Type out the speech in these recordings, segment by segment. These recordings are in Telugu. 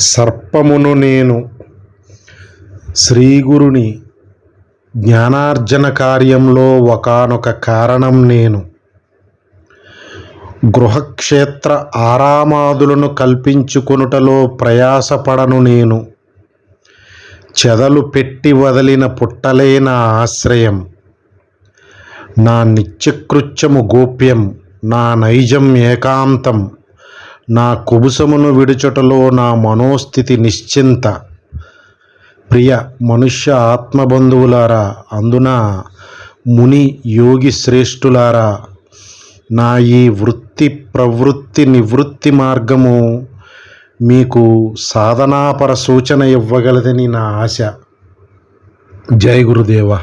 సర్పమును నేను శ్రీగురుని జ్ఞానార్జన కార్యంలో ఒకానొక కారణం నేను. గృహక్షేత్ర ఆరామాదులను కల్పించుకొనుటలో ప్రయాసపడను నేను. చెదలు పెట్టి వదిలిన పుట్టలే నా ఆశ్రయం. నా నిత్యకృత్యము గోప్యం నా నైజం ఏకాంతం. నా కుబుసమును విడుచుటలో నా మనోస్థితి నిశ్చింత. ప్రియ మనుష్య ఆత్మబంధువులారా అందున ముని యోగి శ్రేష్ఠులారా నా ఈ వృత్తి ప్రవృత్తి నివృత్తి మార్గము మీకు సాధనాపర సూచన ఇవ్వగలదని నా ఆశ. జై గురుదేవ.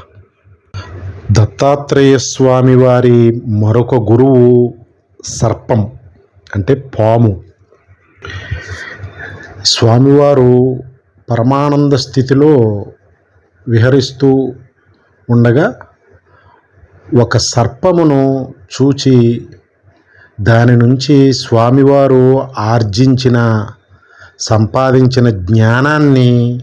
దత్తాత్రేయ స్వామి వారి మరొక గురువు సర్పం అంటే పాము. స్వామివారు పరమానంద స్థితిలో విహరిస్తూ ఉండగా ఒక సర్పమును చూచి దాని నుంచి స్వామివారు ఆర్జించిన సంపాదించిన జ్ఞానాన్ని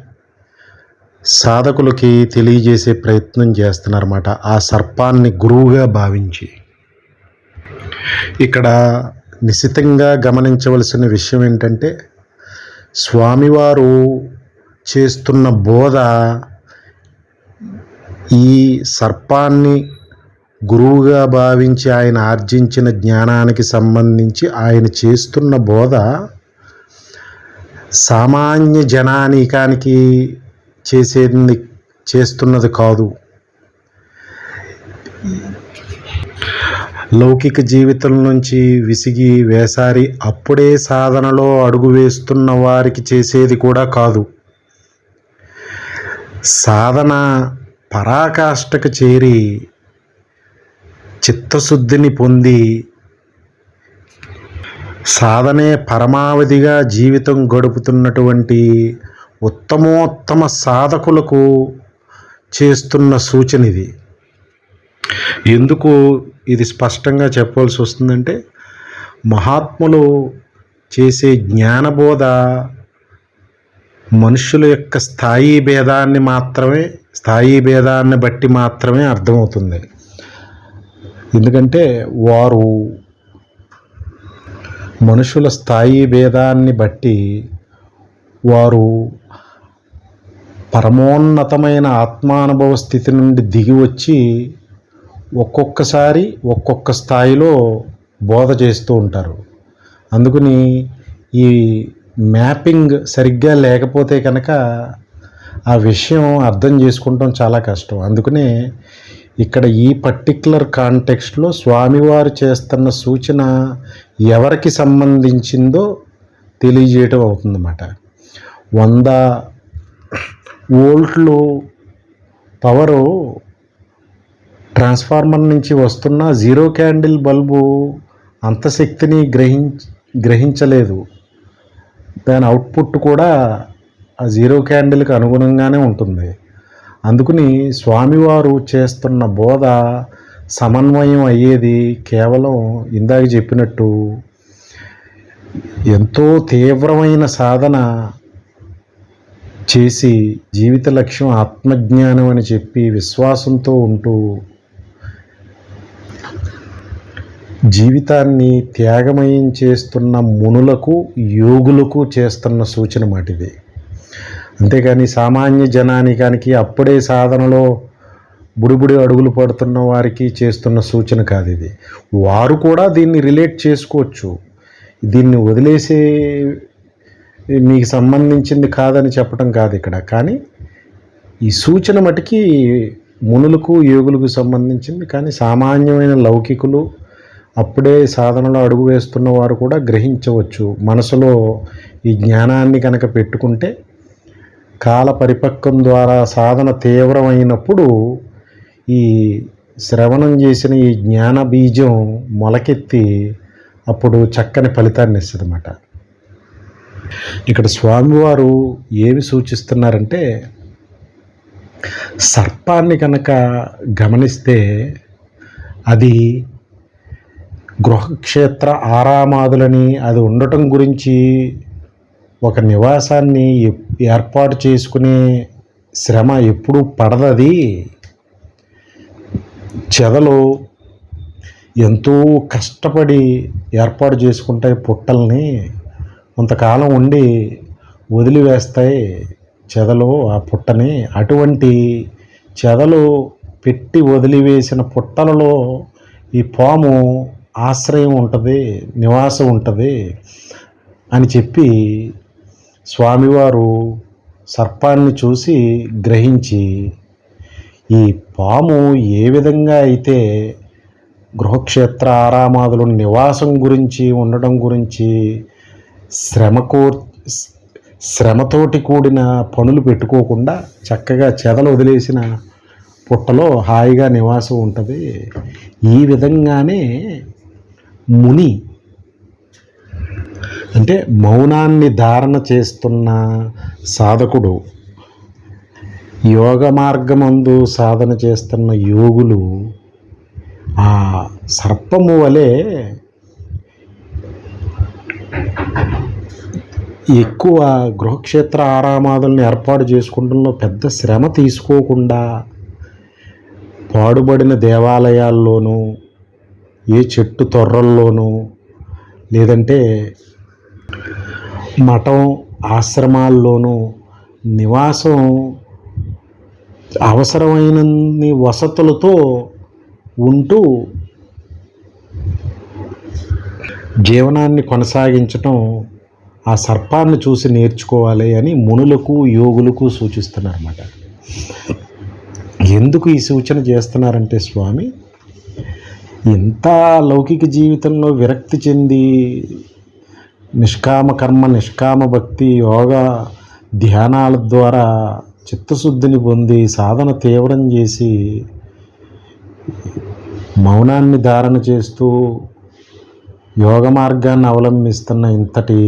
సాధకులకి తెలియజేసే ప్రయత్నం చేస్తున్నారన్నమాట. ఆ సర్పాన్ని గురువుగా భావించి. ఇక్కడ నిశితంగా గమనించవలసిన విషయం ఏంటంటే స్వామివారు చేస్తున్న బోధ ఈ సర్పాన్ని గురువుగా భావించి ఆయన ఆర్జించిన జ్ఞానానికి సంబంధించి ఆయన చేస్తున్న బోధ సామాన్య జనానీకానికి చేసేది చేస్తున్నది కాదు. లౌకిక జీవితం నుంచి విసిగి వేసారి అప్పుడే సాధనలో అడుగు వేస్తున్న వారికి చేసేది కూడా కాదు. సాధన పరాకాష్ఠకు చేరి చిత్తశుద్ధిని పొంది సాధనే పరమావధిగా జీవితం గడుపుతున్నటువంటి ఉత్తమోత్తమ సాధకులకు చేస్తున్న సూచన ఇది ఎందుకు ఇది స్పష్టంగా చెప్పవలసి వస్తుందంటే మహాత్ములు చేసే జ్ఞానబోధ మనుషుల యొక్క స్థాయి భేదాన్ని మాత్రమే స్థాయి భేదాన్ని బట్టి మాత్రమే అర్థమవుతుంది. ఎందుకంటే వారు మనుషుల స్థాయి భేదాన్ని బట్టి వారు పరమోన్నతమైన ఆత్మానుభవ స్థితి నుండి దిగి వచ్చి ఒక్కొక్కసారి ఒక్కొక్క స్థాయిలో బోధ చేస్తూ ఉంటారు. అందుకని ఈ మ్యాపింగ్ సరిగ్గా లేకపోతే కనుక ఆ విషయం అర్థం చేసుకుంటాం చాలా కష్టం. అందుకనే ఇక్కడ ఈ పర్టిక్యులర్ కాంటెక్స్ట్లో స్వామివారు చేస్తున్న సూచన ఎవరికి సంబంధించిందో తెలియజేయటం అవుతుందన్నమాట. వంద వోల్ట్లు పవరు ట్రాన్స్ఫార్మర్ నుంచి వస్తున్న జీరో క్యాండిల్ బల్బు అంత శక్తిని గ్రహించ గ్రహించలేదు. దాని అవుట్పుట్ కూడా ఆ జీరో క్యాండిల్కి అనుగుణంగానే ఉంటుంది. అందుకని స్వామివారు చేస్తున్న బోధ సమన్వయం అయ్యేది కేవలం ఇందాక చెప్పినట్టు ఎంతో తీవ్రమైన సాధన చేసి జీవిత లక్ష్యం ఆత్మజ్ఞానం అని చెప్పి విశ్వాసంతో ఉంటూ జీవితాన్ని త్యాగమయం చేస్తున్న మునులకు యోగులకు చేస్తున్న సూచన మాటిది అంతేకాని సామాన్య జనానికానికి అప్పుడే సాధనలో బుడిబుడి అడుగులు పడుతున్న వారికి చేస్తున్న సూచన కాదు ఇది. వారు కూడా దీన్ని రిలేట్ చేసుకోవచ్చు. దీన్ని వదిలేసే మీకు సంబంధించింది కాదని చెప్పడం కాదు ఇక్కడ. కానీ ఈ సూచన మటుకి మునులకు యోగులకు సంబంధించింది. కానీ సామాన్యమైన లౌకికులు అప్పుడే సాధనలో అడుగు వేస్తున్న వారు కూడా గ్రహించవచ్చు. మనసులో ఈ జ్ఞానాన్ని కనుక పెట్టుకుంటే కాల పరిపక్వం ద్వారా సాధన తీవ్రమైనప్పుడు ఈ శ్రవణం చేసిన ఈ జ్ఞాన బీజం మొలకెత్తి అప్పుడు చక్కని ఫలితాన్ని ఇస్తుంది అన్నమాట ఇక్కడ స్వామివారు ఏమి సూచిస్తున్నారంటే సర్పాన్ని కనుక గమనిస్తే అది గృహక్షేత్ర ఆరామాదులని అది ఉండటం గురించి ఒక నివాసాన్ని ఏర్పాటు చేసుకునే శ్రమ ఎప్పుడు పడదది. చెదలు ఎంతో కష్టపడి ఏర్పాటు చేసుకుంటాయి పుట్టల్ని. కొంతకాలం ఉండి వదిలివేస్తాయి చెదలు ఆ పుట్టని. అటువంటి చెదలు పెట్టి వదిలివేసిన పుట్టలలో ఈ పాము ఆశ్రయం ఉంటుంది నివాసం ఉంటుంది అని చెప్పి స్వామివారు సర్పాన్ని చూసి గ్రహించి ఈ పాము ఏ విధంగా అయితే గృహక్షేత్ర ఆరామాదుల నివాసం గురించి ఉండడం గురించి శ్రమకో శ్రమతోటి కూడిన పనులు పెట్టుకోకుండా చక్కగా చెదలు వదిలేసిన పుట్టలో హాయిగా నివాసం ఉంటుంది. ఈ విధంగానే ముని. అంటే మౌనాన్ని ధారణ చేస్తున్న సాధకుడు యోగ మార్గమందు సాధన చేస్తున్న యోగులు ఆ సర్పము వలె ఎక్కువ గృహక్షేత్ర ఆరామాదుల్ని ఏర్పాటు చేసుకుంటంలో పెద్ద శ్రమ తీసుకోకుండా పాడుబడిన దేవాలయాల్లోనూ ఏ చెట్టు తొర్రల్లోనూ లేదంటే మఠం ఆశ్రమాల్లోనూ నివాసం అవసరమైనన్ని వసతులతో ఉంటూ జీవనాన్ని కొనసాగించటం ఆ సర్పాన్ని చూసి నేర్చుకోవాలి అని మునులకు యోగులకు సూచిస్తున్నారన్నమాట. ఎందుకు ఈ సూచన చేస్తున్నారంటే స్వామి ఎంత లౌకిక జీవితంలో విరక్తి చెంది నిష్కామ కర్మ నిష్కామ భక్తి యోగా ధ్యానాల ద్వారా చిత్తశుద్ధిని పొంది సాధన తీవ్రం చేసి మౌనాన్ని ధారణ చేస్తూ యోగ మార్గాన్ని అవలంబిస్తున్న ఇంతటి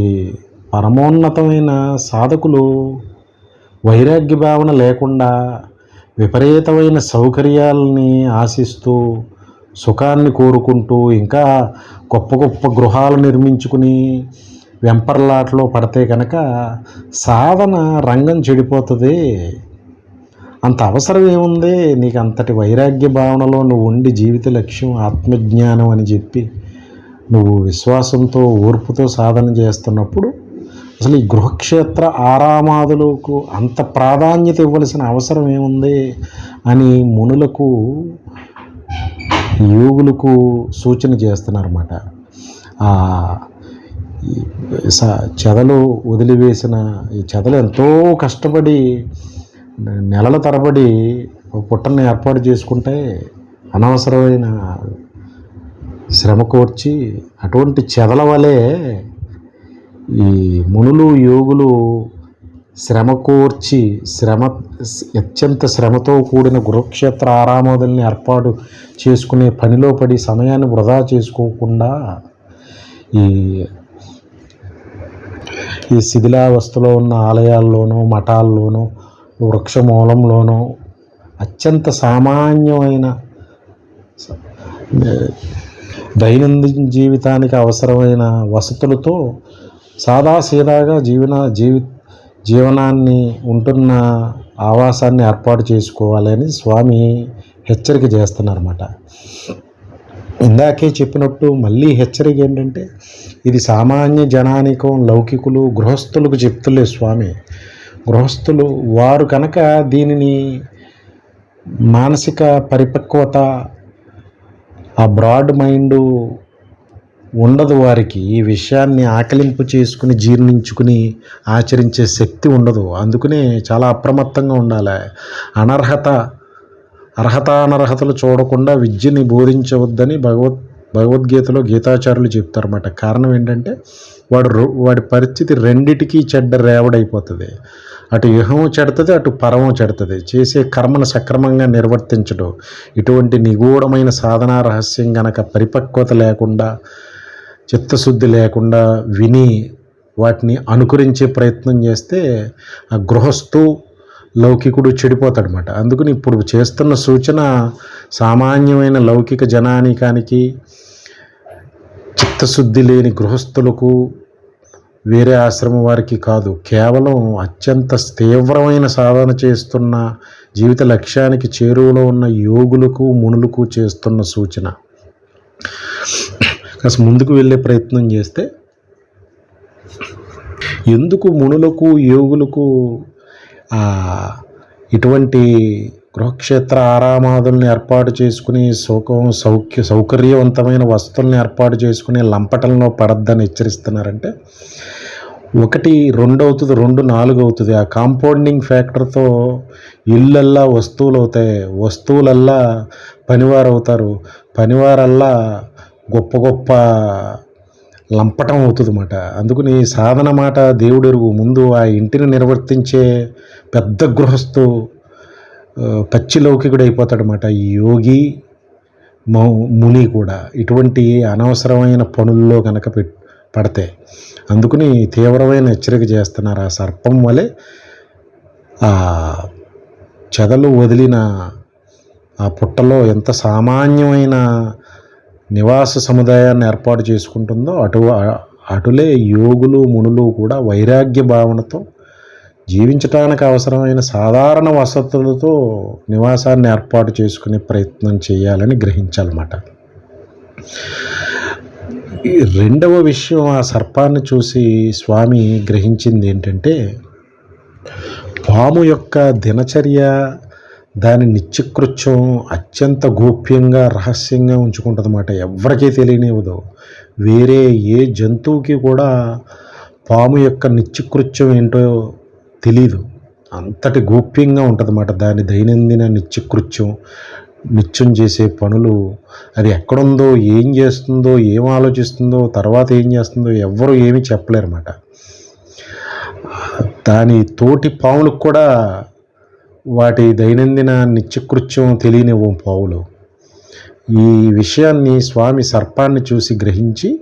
పరమోన్నతమైన సాధకులు వైరాగ్య భావన లేకుండా విపరీతమైన సౌకర్యాలని ఆశిస్తూ సుఖాన్ని కోరుకుంటూ ఇంకా గొప్ప గొప్ప గృహాలు నిర్మించుకుని వెంపర్లాట్లో పడితే కనుక సాధన రంగం చెడిపోతుంది. అంత అవసరం ఏముంది? నీకు అంతటి వైరాగ్య భావనలో నువ్వు ఉండి జీవిత లక్ష్యం ఆత్మజ్ఞానం అని చెప్పి నువ్వు విశ్వాసంతో ఓర్పుతో సాధన చేస్తున్నప్పుడు అసలు ఈ గృహక్షేత్ర ఆరామాదులకు అంత ప్రాధాన్యత ఇవ్వాల్సిన అవసరం ఏముంది అని మునులకు యోగులకు సూచన చేస్తున్నారన్నమాట. ఆ చెదలు వదిలివేసిన ఈ చెదలు ఎంతో కష్టపడి నెలల తరబడి పుట్టని ఏర్పాటు చేసుకుంటే అనవసరమైన శ్రమ కోర్చి అటువంటి చెదల వలె ఈ మునులు యోగులు శ్రమకూర్చి శ్రమ అత్యంత శ్రమతో కూడిన గురుక్షేత్ర ఆరామోదల్ని ఏర్పాటు చేసుకునే పనిలో పడి సమయాన్ని వృధా చేసుకోకుండా ఈ ఈ శిథిలావస్థలో ఉన్న ఆలయాల్లోనూ మఠాల్లోనూ వృక్షమూలంలోనూ అత్యంత సామాన్యమైన దైనందిన జీవితానికి అవసరమైన వసతులతో సాదాసీదాగా జీవన జీవి జీవనాన్ని ఉంటున్న ఆవాసాన్ని ఏర్పాటు చేసుకోవాలని స్వామి హెచ్చరిక చేస్తున్నారన్నమాట. ఇందాకే చెప్పినట్టు మళ్ళీ హెచ్చరిక ఏంటంటే ఇది సామాన్య జనానికం లౌకికులు గృహస్థులకు చెప్తులే స్వామి. గృహస్థులు వారు కనుక దీనిని మానసిక పరిపక్వత ఆ బ్రాడ్ మైండ్ ఉండదు వారికి. ఈ విషయాన్ని ఆకలింపు చేసుకుని జీర్ణించుకుని ఆచరించే శక్తి ఉండదు. అందుకనే చాలా అప్రమత్తంగా ఉండాలి. అనర్హత అర్హత అనర్హతలు చూడకుండా విద్యని బోధించవద్దని భగవత్ భగవద్గీతలో గీతాచారులు చెప్తారన్నమాట. కారణం ఏంటంటే వాడు వాడి పరిస్థితి రెండిటికీ చెడ్డ రేవడైపోతుంది. అటు యుహము చెడుతుంది అటు పరమం చెడుతుంది. చేసే కర్మను సక్రమంగా నిర్వర్తించడం. ఇటువంటి నిగూఢమైన సాధనా రహస్యం గనక పరిపక్వత లేకుండా చిత్తశుద్ధి లేకుండా విని వాటిని అనుకరించే ప్రయత్నం చేస్తే ఆ గృహస్థు లౌకికుడు చెడిపోతాడనమాట అందుకని ఇప్పుడు చేస్తున్న సూచన సామాన్యమైన లౌకిక జనానికానికి చిత్తశుద్ధి లేని గృహస్థులకు వేరే ఆశ్రమం వారికి కాదు. కేవలం అత్యంత తీవ్రమైన సాధన చేస్తున్న జీవిత లక్ష్యానికి చేరువలో ఉన్న యోగులకు మునులకు చేస్తున్న సూచన. కాస్త ముందుకు వెళ్ళే ప్రయత్నం చేస్తే ఎందుకు మునులకు యోగులకు ఇటువంటి గృహక్షేత్ర ఆరామాదుల్ని ఏర్పాటు చేసుకుని సుఖం సౌఖ్య సౌకర్యవంతమైన వస్తువుల్ని ఏర్పాటు చేసుకుని లంపటంలో పడద్దని హెచ్చరిస్తున్నారంటే ఒకటి రెండు అవుతుంది రెండు నాలుగు అవుతుంది ఆ కాంపౌండింగ్ ఫ్యాక్టర్తో ఇళ్ళల్లా వస్తువులు అవుతాయి వస్తువులల్లా పనివారు అవుతారు పనివారల్లా గొప్ప గొప్ప లంపటం అవుతుంది అన్నమాట అందుకని సాధన మాట దేవుడెరుగు. ముందు ఆ ఇంటిని నిర్వర్తించే పెద్ద గృహస్థు ఆ, పచ్చి లౌకికుడు అయిపోతాడనమాట ఈ యోగి మౌ ముని కూడా ఇటువంటి అనవసరమైన పనుల్లో కనుక పెట్ పడతాయి అందుకని తీవ్రమైన హెచ్చరిక చేస్తున్నారు. ఆ సర్పం వలె ఆ చెదలు వదిలిన ఆ పుట్టలో ఎంత సామాన్యమైన నివాస సముదాయాన్ని ఏర్పాటు చేసుకుంటుందో అటు అటులే యోగులు మునులు కూడా వైరాగ్య భావనతో జీవించటానికి అవసరమైన సాధారణ వసతులతో నివాసాన్ని ఏర్పాటు చేసుకునే ప్రయత్నం చేయాలని గ్రహించాలన్నమాట. రెండవ విషయం ఆ సర్పాన్ని చూసి స్వామి గ్రహించింది ఏంటంటే పాము యొక్క దినచర్య దాని నిత్యకృత్యం అత్యంత గోప్యంగా రహస్యంగా ఉంచుకుంటుంది అన్నమాట ఎవరికీ తెలియనివ్వదు వేరే ఏ జంతువుకి కూడా పాము యొక్క నిత్యకృత్యం ఏంటో తెలీదు. అంతటి గోప్యంగా ఉంటుంది దాని దైనందిన నిత్యకృత్యం నిత్యం చేసే పనులు అది ఎక్కడుందో ఏం చేస్తుందో ఏం ఆలోచిస్తుందో తర్వాత ఏం చేస్తుందో ఎవ్వరూ ఏమీ చెప్పలేరన్నమాట. దాని తోటి పాములకు కూడా వాటి దైనందిన నిత్యకృత్యం తెలియనివ్వం పావులు. ఈ విషయాన్ని స్వామి సర్పాన్ని చూసి గ్రహించి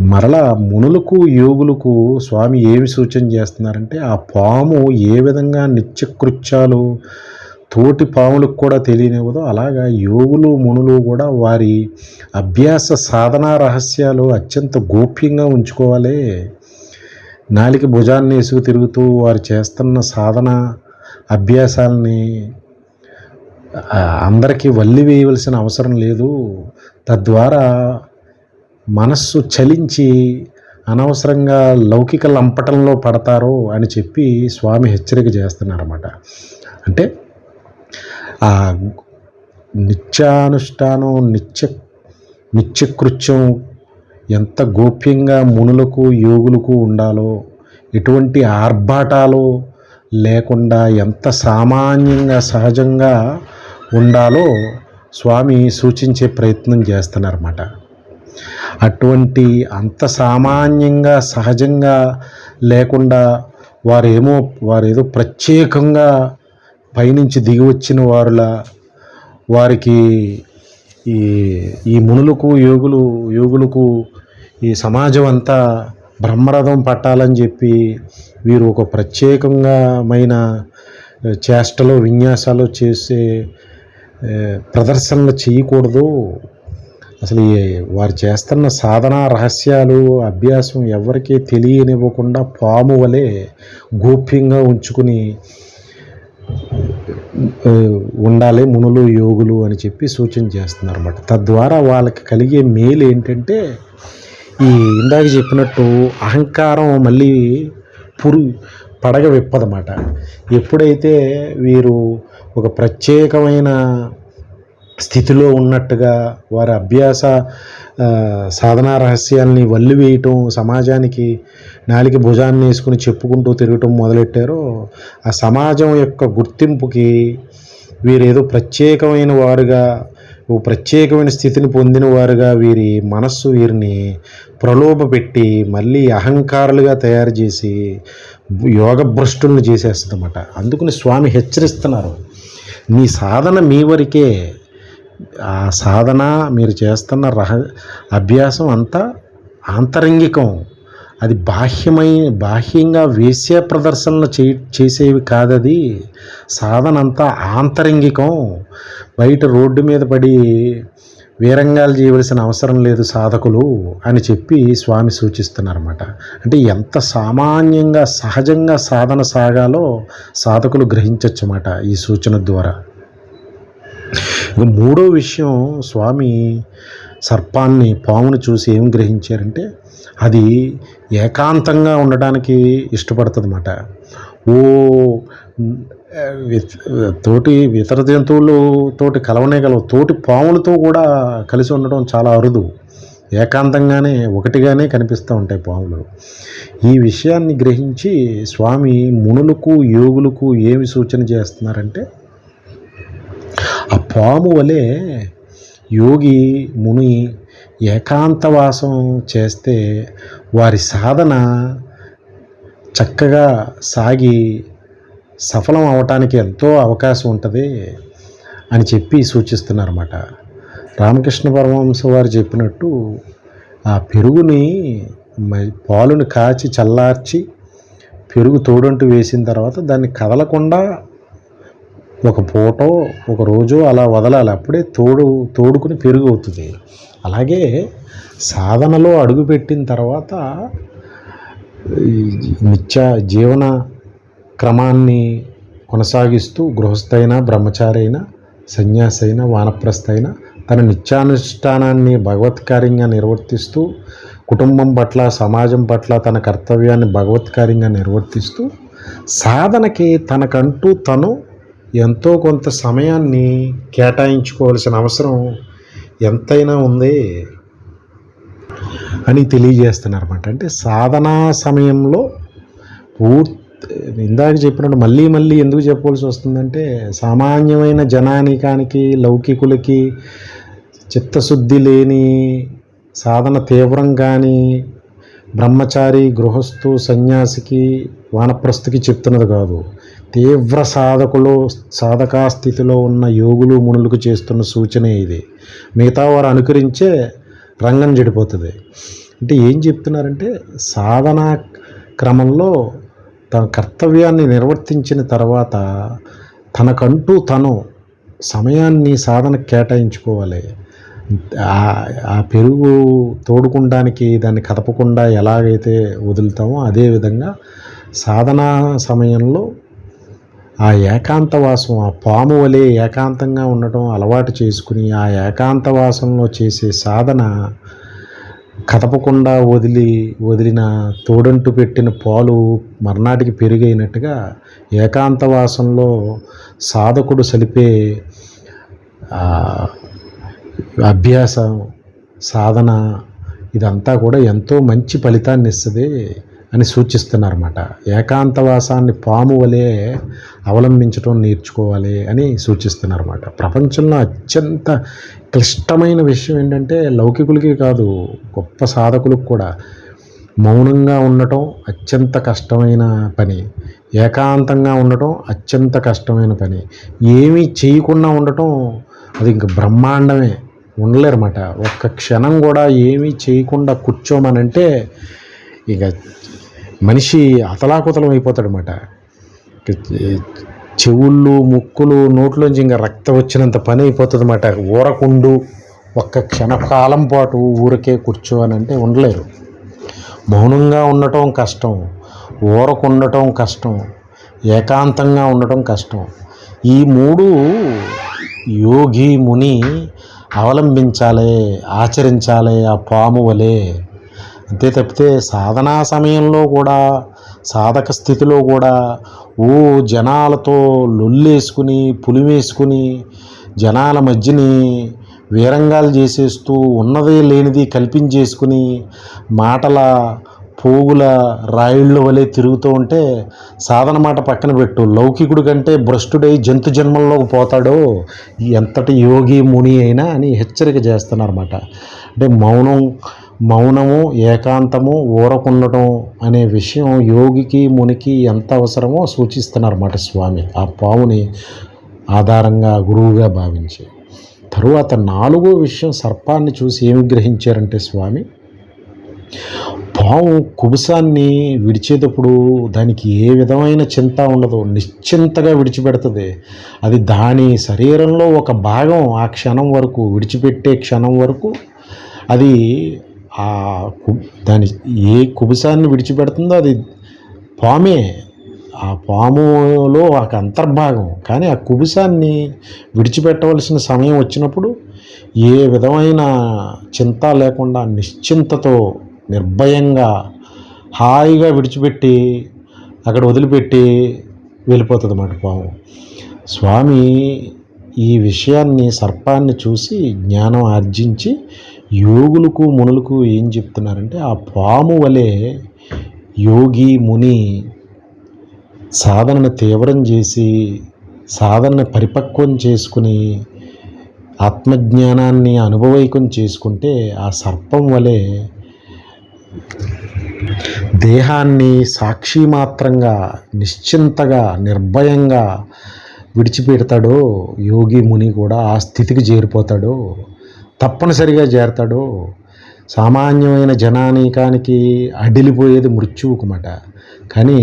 మరలా మునులకు యోగులకు స్వామి ఏమి సూచన చేస్తున్నారంటే ఆ పాము ఏ విధంగా నిత్యకృత్యాలు తోటి పాములకు కూడా తెలియనివ్వదో అలాగా యోగులు మునులు కూడా వారి అభ్యాస సాధనా రహస్యాలు అత్యంత గోప్యంగా ఉంచుకోవాలి. నాలిక భుజాన్ని వేసుకు తిరుగుతూ వారు చేస్తున్న సాధన అభ్యాసాలని అందరికీ వల్లి వేయవలసిన అవసరం లేదు. తద్వారా మనస్సు చలించి అనవసరంగా లౌకిక లంపటంలో పడతారు అని చెప్పి స్వామి హెచ్చరిక చేస్తున్నారన్నమాట. అంటే ఆ నిత్యానుష్ఠానం నిత్య నిత్యకృత్యం ఎంత గోప్యంగా మునులకు యోగులకు ఉండాలో ఎటువంటి ఆర్భాటాలు లేకుండా ఎంత సామాన్యంగా సహజంగా ఉండాలో స్వామి సూచించే ప్రయత్నం చేస్తున్నారన్నమాట. అటువంటి అంత సామాన్యంగా సహజంగా లేకుండా వారేమో వారేదో ప్రత్యేకంగా పైనుంచి దిగి వచ్చిన వారులా వారికి ఈ ఈ మునులకు యోగులు యోగులకు ఈ సమాజం అంతా బ్రహ్మరథం పట్టాలని చెప్పి వీరు ఒక ప్రత్యేకంగామైన చేష్టలు విన్యాసాలు చేసే ప్రదర్శనలు చేయకూడదు. అసలు ఈ వారు చేస్తున్న సాధన రహస్యాలు అభ్యాసం ఎవరికీ తెలియనివ్వకుండా పాము వలె గోప్యంగా ఉంచుకుని ఉండాలి మునులు యోగులు అని చెప్పి సూచన చేస్తున్నారు అన్నమాట తద్వారా వాళ్ళకి కలిగే మేలు ఏంటంటే ఈ ఇందాక చెప్పినట్టు అహంకారం మళ్ళీ పురు పడగ విప్పదన్నమాట ఎప్పుడైతే వీరు ఒక ప్రత్యేకమైన స్థితిలో ఉన్నట్టుగా వారి అభ్యాస సాధనా రహస్యాల్ని వల్లి వేయటం సమాజానికి నాలికి భుజాన్ని వేసుకుని చెప్పుకుంటూ తిరగటం మొదలెట్టారో ఆ సమాజం యొక్క గుర్తింపుకి వీరేదో ప్రత్యేకమైన వారుగా ఓ ప్రత్యేకమైన స్థితిని పొందిన వారుగా వీరి మనస్సు వీరిని ప్రలోభ పెట్టి మళ్ళీ అహంకారులుగా తయారు చేసి యోగ భ్రష్టులను చేసేస్తుందన్నమాట. అందుకని స్వామి హెచ్చరిస్తున్నారు. మీ సాధన మీ వరకే. ఆ సాధన మీరు చేస్తున్న రహ అభ్యాసం అంతా ఆంతరంగికం. అది బాహ్యమై బాహ్యంగా వేశ్య ప్రదర్శనలు చే చేసేవి కాదది సాధన అంతా ఆంతరంగికం. బయట రోడ్డు మీద పడి వీరంగాలు చేయవలసిన అవసరం లేదు సాధకులు అని చెప్పి స్వామి సూచిస్తున్నారన్నమాట. అంటే ఎంత సామాన్యంగా సహజంగా సాధన సాగాలో సాధకులు గ్రహించవచ్చు ఈ సూచన ద్వారా. మూడో విషయం స్వామి సర్పాన్ని పామును చూసి ఏం గ్రహించారంటే అది ఏకాంతంగా ఉండడానికి ఇష్టపడుతుందన్నమాట. ఓ తోటి ఇతర జంతువులు తోటి కలవనే కలవు. తోటి పాములతో కూడా కలిసి ఉండడం చాలా అరుదు. ఏకాంతంగానే ఒకటిగానే కనిపిస్తూ ఉంటాయి పాములు. ఈ విషయాన్ని గ్రహించి స్వామి మునులకు యోగులకు ఏమి సూచన చేస్తున్నారంటే ఆ పాము వలె యోగి ముని ఏకాంతవాసం చేస్తే వారి సాధన చక్కగా సాగి సఫలం అవటానికి ఎంతో అవకాశం ఉంటుంది అని చెప్పి సూచిస్తున్నారన్నమాట. రామకృష్ణ పరమహంస వారు చెప్పినట్టు ఆ పెరుగుని మ- పాలుని కాచి చల్లార్చి పెరుగు తోడంటూ వేసిన తర్వాత దాన్ని కదలకుండా ఒక పూట ఒక రోజు అలా వదలాలి. అప్పుడే తోడు తోడుకుని పెరుగు అవుతుంది అలాగే సాధనలో అడుగుపెట్టిన తర్వాత నిత్య జీవన క్రమాన్ని కొనసాగిస్తూ గృహస్థైన బ్రహ్మచారి అయినా సన్యాసి అయినా వానప్రస్థ అయినా తన నిత్యానుష్ఠానాన్ని భగవత్కార్యంగా నిర్వర్తిస్తూ కుటుంబం పట్ల సమాజం పట్ల తన కర్తవ్యాన్ని భగవత్కార్యంగా నిర్వర్తిస్తూ సాధనకి తనకంటూ తను ఎంతో కొంత సమయాన్ని కేటాయించుకోవాల్సిన అవసరం ఎంతైనా ఉంది అని తెలియజేస్తున్నారన్నమాట అంటే సాధనా సమయంలో పూర్తి ఇందాక చెప్పినట్టు మళ్ళీ మళ్ళీ ఎందుకు చెప్పవలసి వస్తుందంటే సామాన్యమైన జనానికానికి లౌకికులకి చిత్తశుద్ధి లేని సాధన తీవ్రం కానీ బ్రహ్మచారి గృహస్థు సన్యాసికి వానప్రస్థుకి చెప్తున్నది కాదు. తీవ్ర సాధకులు సాధకా స్థితిలో ఉన్న యోగులు మునులకు చేస్తున్న సూచనే ఇది. మిగతా వారు అనుకరించే రంగం చెడిపోతుంది. అంటే ఏం చెప్తున్నారంటే సాధనా క్రమంలో తన కర్తవ్యాన్ని నిర్వర్తించిన తర్వాత తనకంటూ తను సమయాన్ని సాధన కేటాయించుకోవాలి. ఆ- ఆ పెరుగు తోడుకుండానికి దాన్ని కదపకుండా ఎలాగైతే వదులుతామో అదేవిధంగా సాధనా సమయంలో ఆ ఏకాంతవాసం ఆ పాము వలె ఏకాంతంగా ఉండటం అలవాటు చేసుకుని ఆ ఏకాంతవాసంలో చేసే సాధన కదపకుండా వదిలి వదిలిన తోడంటు పెట్టిన పాలు మర్నాటికి పెరుగైనట్టుగా ఏకాంతవాసంలో సాధకుడు సలిపే అభ్యాసం సాధన ఇదంతా కూడా ఎంతో మంచి ఫలితాన్ని ఇస్తుంది అని సూచిస్తున్నారన్నమాట. ఏకాంతవాసాన్ని పాము వలె అవలంబించడం నేర్చుకోవాలి అని సూచిస్తున్నారన్నమాట. ప్రపంచంలో అత్యంత క్లిష్టమైన విషయం ఏంటంటే లౌకికులకి కాదు గొప్ప సాధకులకు కూడా. మౌనంగా ఉండటం అత్యంత కష్టమైన పని. ఏకాంతంగా ఉండటం అత్యంత కష్టమైన పని. ఏమీ చేయకుండా ఉండటం అది ఇంక బ్రహ్మాండమే. ఉండలేరన్నమాట. ఒక్క క్షణం కూడా ఏమీ చేయకుండా కూర్చోమనంటే ఇక మనిషి అతలాకుతలం అయిపోతాడనమాట చెవుళ్ళు ముక్కులు నోట్లోంచి ఇంకా రక్తం వచ్చినంత పని అయిపోతుంది అన్నమాట ఊరకుండు ఒక్క క్షణకాలం పాటు ఊరికే కూర్చోవనంటే ఉండలేరు. మౌనంగా ఉండటం కష్టం ఊరకుండటం కష్టం ఏకాంతంగా ఉండటం కష్టం. ఈ మూడు యోగి ముని అవలంబించాలి ఆచరించాలి ఆ పాము వలె. అంతే తప్పితే సాధనా సమయంలో కూడా సాధక స్థితిలో కూడా ఓ జనాలతో లొల్లేసుకుని పులివేసుకుని జనాల మధ్యని వీరంగాలు చేసేస్తూ ఉన్నది లేనిది కల్పించేసుకుని మాటల పోగుల రాయిళ్ళ వలె తిరుగుతూ ఉంటే సాధన మాట పక్కన పెట్టు. లౌకికుడి కంటే భ్రష్టుడై జంతు జన్మల్లోకి పోతాడో ఎంతటి యోగి ముని అయినా అని హెచ్చరిక చేస్తున్నారన్నమాట. అంటే మౌనం మౌనము ఏకాంతము ఊరకుండటం అనే విషయం యోగికి మునికి ఎంత అవసరమో సూచిస్తున్నారన్నమాట స్వామి. ఆ పావుని ఆధారంగా గురువుగా భావించి. తరువాత నాలుగో విషయం సర్పాన్ని చూసి ఏమి గ్రహించారంటే స్వామి పాము కుబుసాన్ని విడిచేటప్పుడు దానికి ఏ విధమైన చింత ఉండదు. నిశ్చింతగా విడిచిపెడుతుంది. అది దాని శరీరంలో ఒక భాగం ఆ క్షణం వరకు విడిచిపెట్టే క్షణం వరకు అది ఆ దాని ఏ కుబుసాన్ని విడిచిపెడుతుందో అది పామే. ఆ పాములో ఒక అంతర్భాగం. కానీ ఆ కుబుసాన్ని విడిచిపెట్టవలసిన సమయం వచ్చినప్పుడు ఏ విధమైన చింత లేకుండా నిశ్చింతతో నిర్భయంగా హాయిగా విడిచిపెట్టి అక్కడ వదిలిపెట్టి వెళ్ళిపోతుంది అన్నమాట పాము. స్వామి ఈ విషయాన్ని సర్పాన్ని చూసి జ్ఞానం ఆర్జించి యోగులకు మునులకు ఏం చెప్తున్నారంటే ఆ పాము వలె యోగి ముని సాధనను తీవ్రం చేసి సాధనను పరిపక్వం చేసుకుని ఆత్మజ్ఞానాన్ని అనుభవైకం చేసుకుంటే ఆ సర్పం వలె దేహాన్ని సాక్షి మాత్రంగా నిశ్చింతగా నిర్భయంగా విడిచిపెడతాడో యోగి ముని కూడా ఆ స్థితికి చేరిపోతాడో తప్పనిసరిగా చేరతాడో. సామాన్యమైన జనానీకానికి అడిలిపోయేది మృత్యువుకుమట కానీ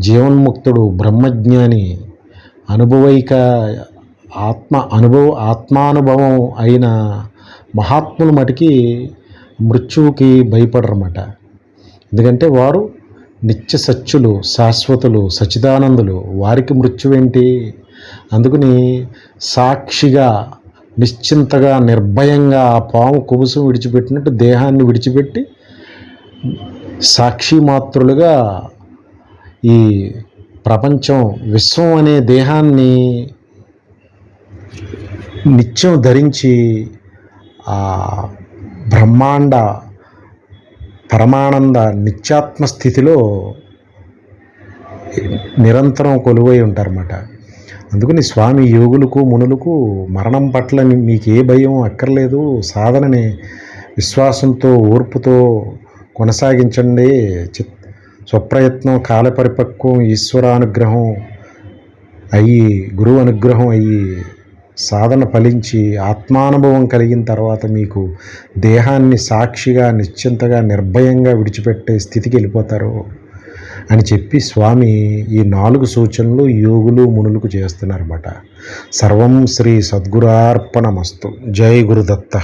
జీవన్ముక్తుడు బ్రహ్మజ్ఞాని అనుభవైక ఆత్మ అనుభవ ఆత్మానుభవం అయిన మహాత్ములు మటుకి మృత్యువుకి భయపడరమాట. ఎందుకంటే వారు నిత్య సత్యులు శాశ్వతులు సచిదానందులు వారికి మృత్యువేంటి? అందుకని సాక్షిగా నిశ్చింతగా నిర్భయంగా ఆ పాము కుబుసం విడిచిపెట్టినట్టు దేహాన్ని విడిచిపెట్టి సాక్షి మాత్రులుగా ఈ ప్రపంచం విశ్వం అనే దేహాన్ని నిత్యం ధరించి ఆ బ్రహ్మాండ పరమానంద నిత్యాత్మ స్థితిలో నిరంతరం కొలువై ఉంటారన్నమాట. అందుకని స్వామి యోగులకు మునులకు మరణం పట్ల మీకు ఏ భయం అక్కర్లేదు. సాధనని విశ్వాసంతో ఓర్పుతో కొనసాగించండి. చిత్ స్వప్రయత్నం కాలపరిపక్వం ఈశ్వరానుగ్రహం అయ్యి గురువు అనుగ్రహం అయ్యి సాధన ఫలించి ఆత్మానుభవం కలిగిన తర్వాత మీకు దేహాన్ని సాక్షిగా నిశ్చింతగా నిర్భయంగా విడిచిపెట్టే స్థితికి వెళ్ళిపోతారు. అని చెప్పి స్వామి ఈ నాలుగు సూచనలు యోగులు మునులకు చేస్తున్నారన్నమాట. సర్వం శ్రీ సద్గురార్పణమస్తు. జై గురుదత్త.